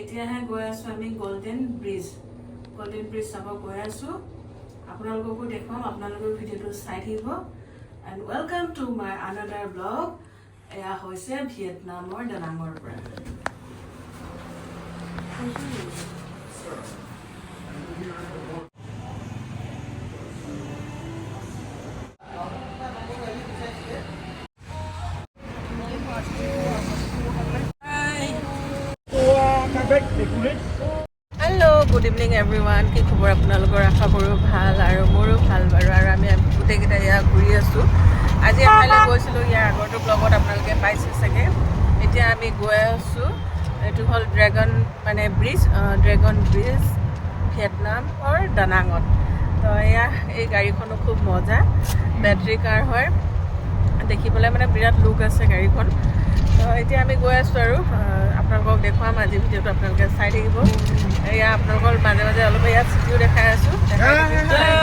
এতিয়াহে গৈ আছোঁ আমি গল্ডেন ব্ৰিজ গল্ডেন ব্ৰিজ চাব গৈ আছোঁ আপোনালোককো দেখুৱাম আপোনালোকেও ভিডিঅ'টো চাই থাকিব and welcome to my another blog এয়া হৈছে ভিয়েটনামৰ দানাঙৰ পৰা গুড ইভিনিং এভৰি ওৱান কি খবৰ আপোনালোকৰ? আশা কৰোঁ ভালো আৰু মোৰো ভালো বাৰু। আৰু আমি গোটেইকেইটা ইয়াত ঘূৰি আছোঁ। আজি এঠাইলৈ গৈছিলোঁ, ইয়াৰ আগৰটো ব্লগত আপোনালোকে পাইছে চাগে। এতিয়া আমি গৈ আছোঁ। এইটো হ'ল ড্ৰেগন মানে ব্ৰিজ ড্ৰেগন ব্ৰিজ ভিয়েটনামৰ দানাঙত তো এয়া, এই গাড়ীখনো খুব মজা। বেটাৰী কাৰ হয়। দেখিবলৈ মানে বিৰাট লুক আছে গাড়ীখন। তো এতিয়া আমি গৈ আছোঁ আৰু। আপোনালোকক দেখুৱাম। আজি ভিডিঅ'টো আপোনালোকে চাই থাকিব। এয়া আপোনালোকৰ মাজে মাজে অলপ ইয়াত চিটিও দেখাই আছোঁ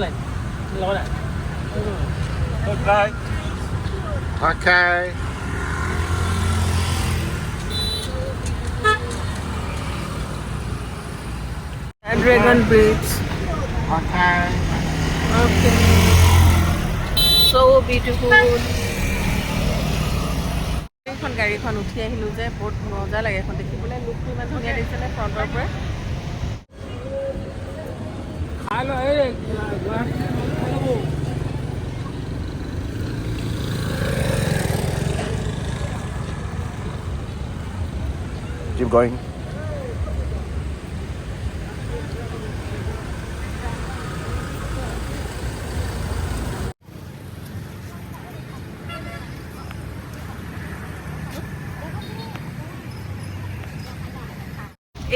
này. Nó này. Ok. Okay. Okay. So' beautiful এইখন গাড়ীখন উঠি আহিলোঁ যে বহুত মজা লাগে এখন দেখিবলৈ লুকটো ইমান ধুনীয়া দেখিছেনে ফ্ৰণ্টৰ পৰা Keep going.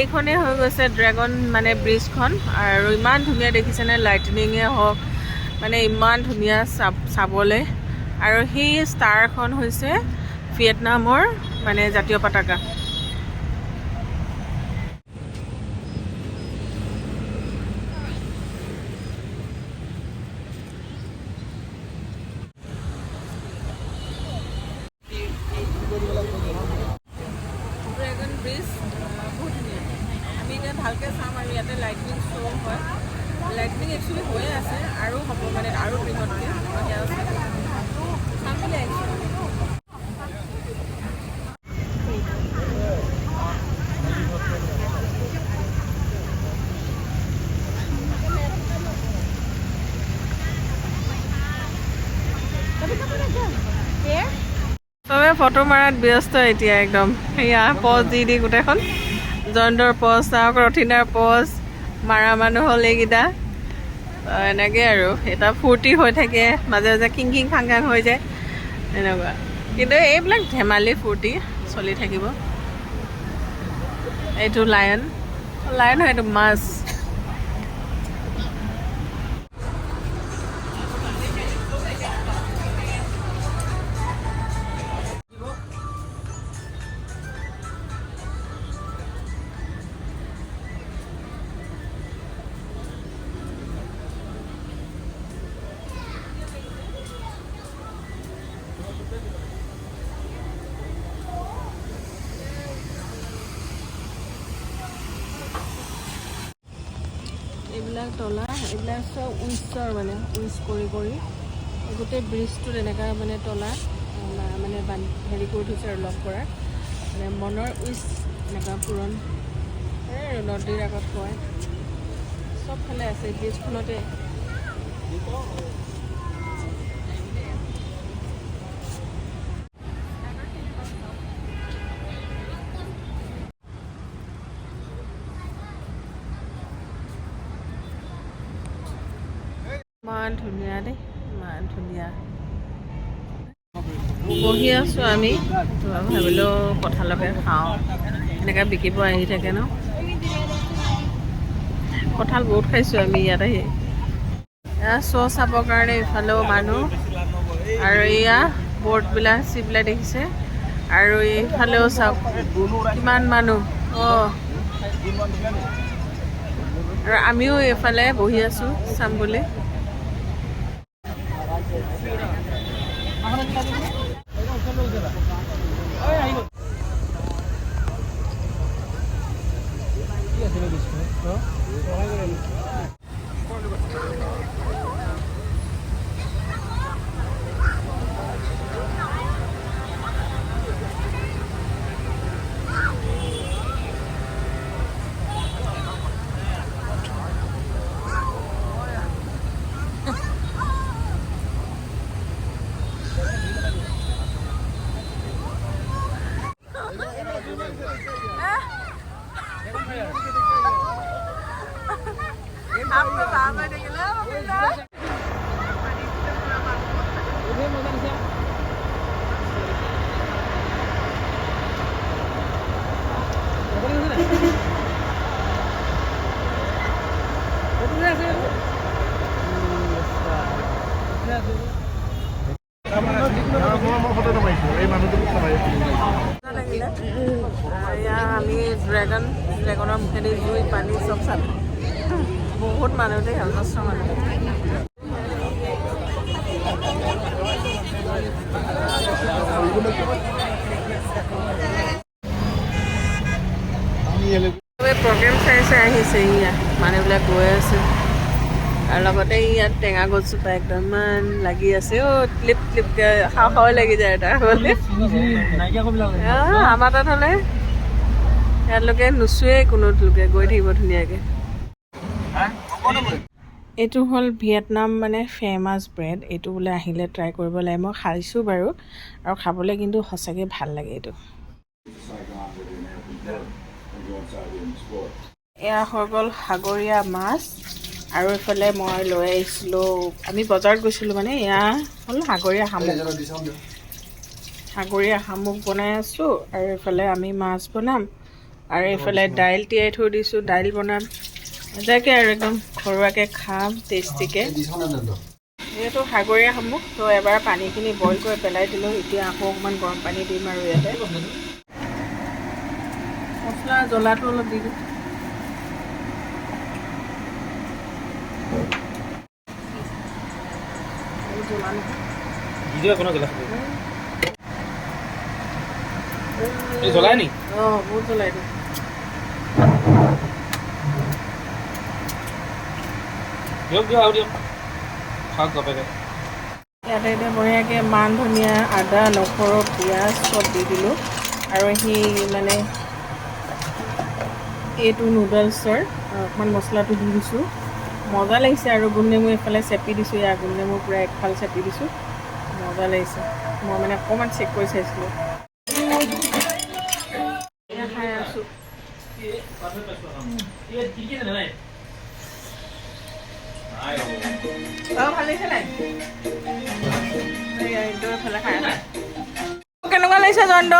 এইখনেই হৈ গৈছে ড্ৰেগন মানে ব্ৰিজখন। আৰু ইমান ধুনীয়া দেখিছেনে? লাইটনিঙে হওক মানে ইমান ধুনীয়া চাব চাবলৈ। আৰু সেই ষ্টাৰখন হৈছে ভিয়েটনামৰ মানে জাতীয় পতাকা। ভালকৈ চাম আৰু ইয়াতে লাইটনিং শ্ব' হয়। লাইটনিং একচুৱেলি হৈয়ে আছে, আৰু হ'ব মানে আৰু আহিছোঁ চবে ফটো মাৰাত ব্যস্ত এতিয়া একদম। সেয়া পজ দি দি গোটেইখন। জয়ন্তৰ পজ চাওক ৰথিনাৰ পজ মাৰা মানুহ হ'ল এইকেইটা। এনেকৈ আৰু। এটা ফূৰ্তি হৈ থাকে মাজে মাজে কিং কিং খাং খাং হৈ যায়। এনেকুৱা। কিন্তু এইবিলাক ধেমালি ফূৰ্তি চলি থাকিব। এইটো লায়ন লায়ন হয় এইটো মাছ। এইবিলাক তলা এইবিলাক চব উইচৰ মানে উইচ কৰি কৰি গোটেই ব্ৰিজটোত এনেকুৱা মানে তলা মানে হেৰি কৰি থৈছে আৰু লগ কৰা। মানে মনৰ উইচ এনেকুৱা পূৰণ। আৰু নদীৰ আগত কয় চবফালে আছে এই ব্ৰিজখনতে। ইমান ধুনীয়া দেই ইমান ধুনীয়া বহি আছোঁ আমি তো ভাবিলোঁ কঁঠালকে খাওঁ এনেকৈ বিকিব আহি থাকে ন কঁঠাল বহুত খাইছোঁ আমি ইয়াত এয়া শ্ব' চাবৰ কাৰণে ইফালেও মানুহ আৰু এয়া বৰ্ডবিলাক চিবিলাক দেখিছে আৰু এইফালেও চাওক কিমান মানুহ অঁ আৰু আমিও এইফালে বহি আছোঁ চাম বুলি আমি ড্ৰেগন ড্ৰেগনৰ মুখেদি জুই পানী চব চালোঁ। বহুত মানুহ দেই অজস্ৰ মানুহ। প্ৰগ্ৰেম চাই চাই আহিছে ইয়াত মানুহবিলাক গৈ আছে। আৰু লগতে ইয়াত টেঙা গছজোপা একদম ইমান লাগি আছে। অ' ক্লিপ ক্লিপকৈ খাওঁ খাওঁ লাগি যায় তাৰ হ'লে। আমাৰ তাত হ'লে। ইয়াতলৈকে নুচুৱে কোনো লোকে, গৈ থাকিব ধুনীয়াকৈ। এইটো হ'ল ভিয়েটনাম মানে ফেমাছ ব্ৰেড এইটো বোলে আহিলে ট্ৰাই কৰিব লাগে। মই খাইছোঁ বাৰু আৰু খাবলৈ কিন্তু সঁচাকৈ ভাল লাগে এইটো। এয়া হৈ গ'ল সাগৰীয়া মাছ আৰু এইফালে মই লৈ আহিছিলোঁ। আমি বজাৰত গৈছিলোঁ মানে এয়া হ'ল সাগৰীয়া শামুক। সাগৰীয়া শামুক বনাই আছোঁ আৰু এইফালে আমি মাছ বনাম। আৰু এইফালে দাইল তিয়াই থৈ দিছোঁ। দাইল বনাম। মজাকৈ আৰু একদম ঘৰুৱাকৈ খাম টেষ্টিকৈ যিহেতু সাগৰীয়া শামুক তো এবাৰ পানীখিনি বইল কৰি পেলাই দিলোঁ এতিয়া আকৌ অকণমান গৰম পানী দিম আৰু ইয়াতে। মছলা জ্বলাটো অলপ দি এই জ্বলাই নি? অঁ বহুত জ্বলাই দিওঁ দিয়ক দিয়ক আৰু দিয়ক। খাওক ইয়াতে এতিয়া বঢ়িয়াকৈ মান ধনিয়া আদা নহৰু পিঁয়াজ চব দি দিলোঁ। আৰু সি মানে এইটো নুডলছৰ অকণমান মছলাটো দি দিছোঁ। মজা লাগিছে আৰু গোল নেমু এইফালে চেপি দিছোঁ ইয়াৰ গোল নেমু পূৰা একফাল চেপি দিছোঁ। মজা লাগিছে। মই মানে অকণমান চেক কৰি চাইছিলোঁ। খাই আছোঁ কেনেকুৱা লাগিছে জয়ন্ত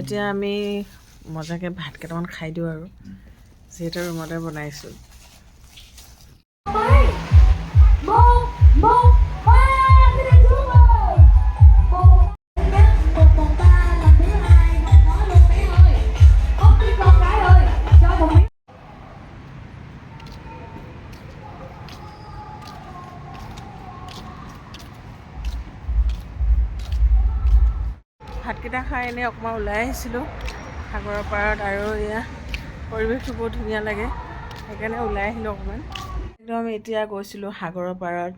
এতিয়া আমি মজাকৈ ভাত কেইটামান খাই দিওঁ আৰু যিহেতু ৰুমতে বনাইছোঁ। এনেই অকণমান ওলাই আহিছিলোঁ। সাগৰৰ পাৰত আৰু এয়া পৰিৱেশটো বহুত ধুনীয়া লাগে। সেইকাৰণে ওলাই আহিলোঁ অকণমান। একদম এতিয়া গৈছিলোঁ সাগৰৰ পাৰত।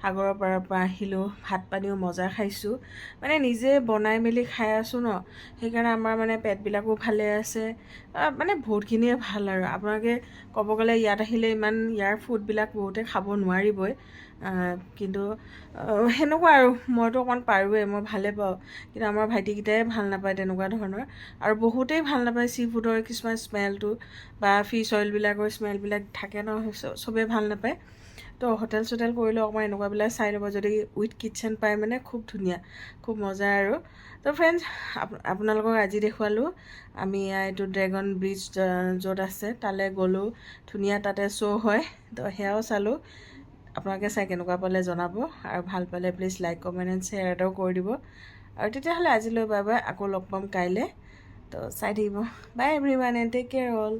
সাগৰৰ পাৰৰ পৰা আহিলোঁ ভাত পানীও মজা খাইছোঁ। মানে নিজে বনাই মেলি খাই আছোঁ ন। সেইকাৰণে আমাৰ মানে পেটবিলাকো ভালে আছে। মানে বহুতখিনিয়ে ভাল আৰু। আপোনালোকে ক'ব গ'লে ইয়াত আহিলে ইমান ইয়াৰ ফুডবিলাক বহুতে খাব নোৱাৰিবই। কিন্তু সেনেকুৱা আৰু। মইতো অকণমান পাৰোৱেই মই ভালে পাওঁ। কিন্তু আমাৰ ভাইটিকেইটাই ভাল নাপায় তেনেকুৱা ধৰণৰ। আৰু বহুতেই ভাল নাপায় চি ফুডৰ কিছুমান স্মেলটো বা ফিছ অইলবিলাকৰ স্মেলবিলাক থাকে ন চবেই ভাল নাপায়। তো হোটেল চোটেল কৰিলেও অকণমান এনেকুৱাবিলাক চাই ল'ব যদি উইথ কিটচেন পায় মানে খুব ধুনীয়া খুব মজা আৰু। তো ফ্ৰেণ্ডছ আপোনালোকক আজি দেখুৱালোঁ। আমি এইটো ড্ৰেগন ব্ৰিজ য'ত আছে তালৈ গ'লোঁ। ধুনীয়া তাতে শ্ব' হয়। তো সেয়াও চালোঁ। আপোনালোকে চাই কেনেকুৱা পালে জনাব আৰু ভালো পালে please like comment and share এটাও কৰি দিব। আৰু তেতিয়াহ'লে আজিলৈ বাই বাই, আকৌ লগ পাম কাইলৈ। তো চাই থাকিব। Bye everyone and take care all